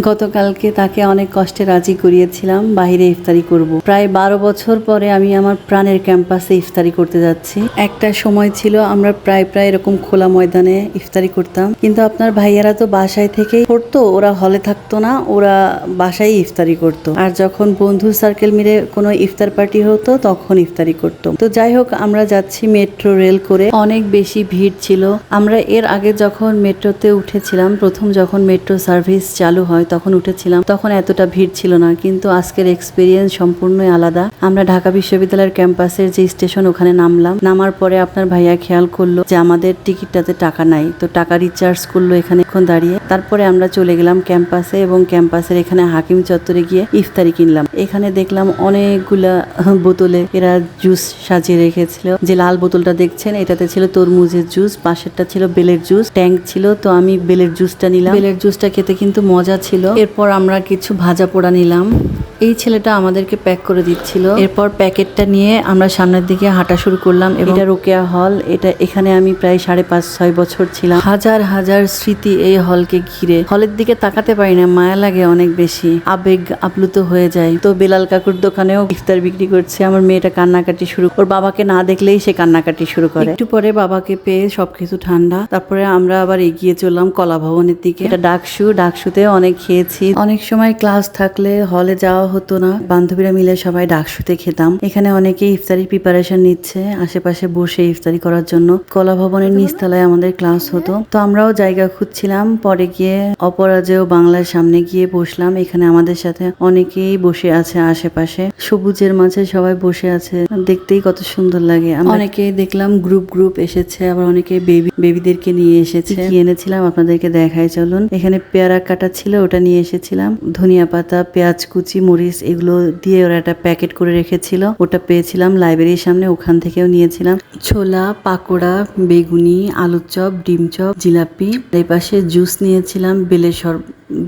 গতকালকে তাকে অনেক কষ্টে রাজি করিয়েছিলাম বাইরে ইফতারি করব। প্রায় বারো বছর পরে আমি আমার প্রাণের ক্যাম্পাসে ইফতারি করতে যাচ্ছি। একটা সময় ছিল আমরা প্রায় প্রায় এরকম খোলা ময়দানে ইফতারি করতাম। কিন্তু আপনার ভাইয়ারা তো বাসায় থেকেই পড়তো, ওরা হলে থাকতো না, ওরা বাসায় ইফতারি করতো। আর যখন বন্ধু সার্কেল মিলে কোনো ইফতার পার্টি হতো, তখন ইফতারি করতো। তো যাই হোক, আমরা যাচ্ছি মেট্রো রেল করে। অনেক বেশি ভিড় ছিল। আমরা এর আগে যখন মেট্রোতে উঠেছিলাম, প্রথম যখন মেট্রো সার্ভিস চালু হয় তখন উঠেছিলাম। তখন এতটা ভিড় ছিল না, কিন্তু আজকের এক্সপিরিয়েন্স সম্পূর্ণই আলাদা। আমরা ঢাকা বিশ্ববিদ্যালয়ের ক্যাম্পাসের যে স্টেশন, ওখানে নামলাম। নামার পরে আপনার ভাইয়া খেয়াল করল যে আমাদের টিকিটটাতে টাকা নাই, তো টাকা রিচার্জ করল এখানে এখন দাঁড়িয়ে। তারপরে আমরা চলে গেলাম ক্যাম্পাসে এবং ক্যাম্পাসের এখানে হাকিম চত্বরে গিয়ে ইফতারি কিনলাম। এখানে দেখলাম অনেকগুলা বোতলে এরা জুস সাজিয়ে রেখেছিল। যে লাল বোতলটা দেখছেন, এটাতে ছিল তরমুজের জুস পাশেরটা ছিল বেলের জুস ট্যাঙ্ক ছিল, তো আমি বেলের জুসটা নিলাম। বেলের জুসটা খেতে কিন্তু মজা ছিল। এরপর আমরা কিছু ভাজা পোড়া নিলাম। এই ছেলেটা আমাদেরকে প্যাক করে দিচ্ছিল। এরপর প্যাকেটটা নিয়ে আমরা সামনের দিকে হাঁটা শুরু করলাম এটা রোকেয়া হল। এটা এখানে আমি প্রায় সাড়ে পাঁচ, ছয় বছর ছিলাম। হাজার হাজার স্মৃতি এই হলকে ঘিরে। হলের দিকে তাকাতে পারি না, মায়া লাগে অনেক বেশি। আবেগ আপ্লুত হয়ে যায়। তো বেলাল কাকুর দোকানেও ইফতার বিক্রি করছে। আমার মেয়েটা কান্নাকাটি শুরু ওর বাবাকে না দেখলেই সে কান্নাকাটি শুরু করে। একটু পরে বাবাকে পেয়ে সবকিছু ঠান্ডা। তারপরে আমরা আবার এগিয়ে চললাম কলা ভবনের দিকে। এটা ডাকসু। ডাকসুতে অনেক খেয়েছি। অনেক সময় ক্লাস থাকলে হলে যাওয়া হতো না। বান্ধবীরা মিলে সবাই ডাকসুতে খেতাম। এখানে অনেকে ইফতারি প্রিপারেশন নিচ্ছে। আশেপাশে বসে ইফতারি করার জন্য কলা ভবনের নিচতলায় আমাদের ক্লাস হতো। তো আমরাও জায়গা খুঁজছিলাম। পরে গিয়ে অপরাজেয় বাংলার সামনে গিয়ে বসলাম। এখানে আমাদের সাথে অনেকেই বসে আছে আশেপাশে। সবুজের মাঝে সবাই বসে আছে। দেখতেই কত সুন্দর লাগে। অনেকেই দেখলাম গ্রুপ গ্রুপ এসেছে। আবার অনেকে বেবি বেবিদেরকে নিয়ে এসেছে। এনেছিলাম আপনাদেরকে দেখাই চলুন। এখানে পেয়ারা কাটা ছিল ওটা নিয়ে এসেছিলাম। ধনিয়া পাতা পেঁয়াজ কুচি মরিচ এগুলো দিয়ে ওরা একটা প্যাকেট করে রেখেছিল। ওটা পেয়েছিলাম লাইব্রেরির সামনে, ওখান থেকেও নিয়েছিলাম। ছোলা, পাকোড়া, বেগুনি, আলুর চপ, ডিম চপ, জিলাপি। এই পাশে জুস নিয়েছিলাম বেলের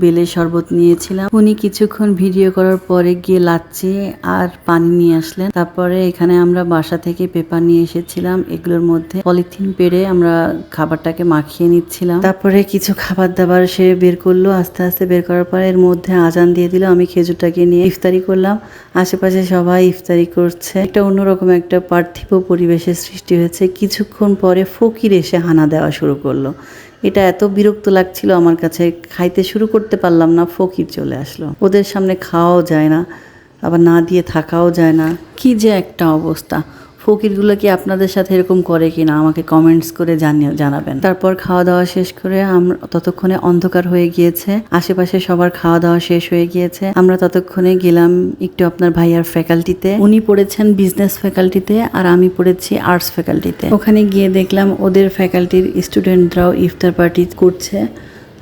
বেলের শরবত নিয়েছিলাম। উনি কিছুক্ষণ ভিডিও করার পরে গিয়ে লাচ্ছি আর পানি নিয়ে আসলেন। তারপরে এখানে আমরা বাসা থেকে পেপার নিয়ে এসেছিলাম। এগুলোর মধ্যে পলিথিন পেরে আমরা খাবারটাকে মাখিয়ে নিচ্ছিলাম। তারপরে কিছু খাবার দাবার সে বের করল। আস্তে আস্তে বের করার পরে এর মধ্যে আজান দিয়ে দিল। আমি খেজুরটাকে নিয়ে ইফতারি করলাম। আশেপাশে সবাই ইফতারি করছে। একটা অন্যরকম একটা পার্থিব পরিবেশের সৃষ্টি হয়েছে। কিছুক্ষণ পরে ফকির এসে হানা দেওয়া শুরু করল। এটা এত বিরক্ত লাগছিল আমার কাছে, খাইতে শুরু করতে পারলাম না, ফকির চলে আসলো। ওদের সামনে খাওয়াও যায় না, আবার না দিয়ে থাকাও যায় না। কি যে একটা অবস্থা। ফকিরগুলো কি আপনাদের সাথে এরকম করে কি না আমাকে কমেন্টস করে জানিয়ে, জানাবেন। তারপর খাওয়া দাওয়া শেষ করে আমরা ততক্ষণে অন্ধকার হয়ে গিয়েছে। আশেপাশে সবার খাওয়া দাওয়া শেষ হয়ে গিয়েছে। আমরা ততক্ষণে গেলাম একটু আপনার ভাইয়ার ফ্যাকাল্টিতে উনি পড়েছেন বিজনেস ফ্যাকাল্টিতে আর আমি পড়েছি আর্টস ফ্যাকাল্টিতে ওখানে গিয়ে দেখলাম ওদের ফ্যাকাল্টির স্টুডেন্টরাও ইফতার পার্টি করছে।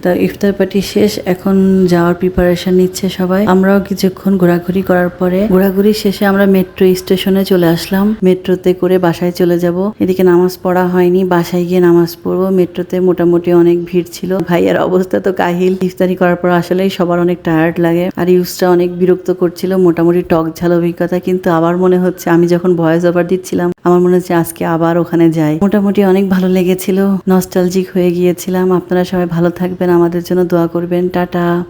তা ইফতার পার্টি শেষ, এখন যাওয়ার প্রিপারেশন নিচ্ছে সবাই। আমরাও কিছুক্ষণ ঘোরাঘুরি করার পরে, ঘোরাঘুরি শেষে আমরা মেট্রো স্টেশনে চলে আসলাম। মেট্রোতে করে বাসায় চলে যাব। এদিকে নামাজ পড়া হয়নি, বাসায় গিয়ে নামাজ পড়ব। মেট্রোতে মোটামুটি অনেক ভিড় ছিল। ভাইয়ের অবস্থা তো কাহিল। ইফতারি করার পর আসলেই সবার অনেক টায়ার্ড লাগে। আর ইউজটা অনেক বিরক্ত করছিল, মোটামুটি টক ঝাল অভিজ্ঞতা। কিন্তু আবার মনে হচ্ছে, আমি যখন ভয়েস ওভার দিচ্ছিলাম আমার মনে হচ্ছে আজকে আবার ওখানে যাই। মোটামুটি অনেক ভালো লেগেছিল নস্টালজিক হয়ে গিয়েছিলাম। আপনারা সবাই ভালো থাকবেন, আমাদের জন্য দোয়া করবেন। টাটা।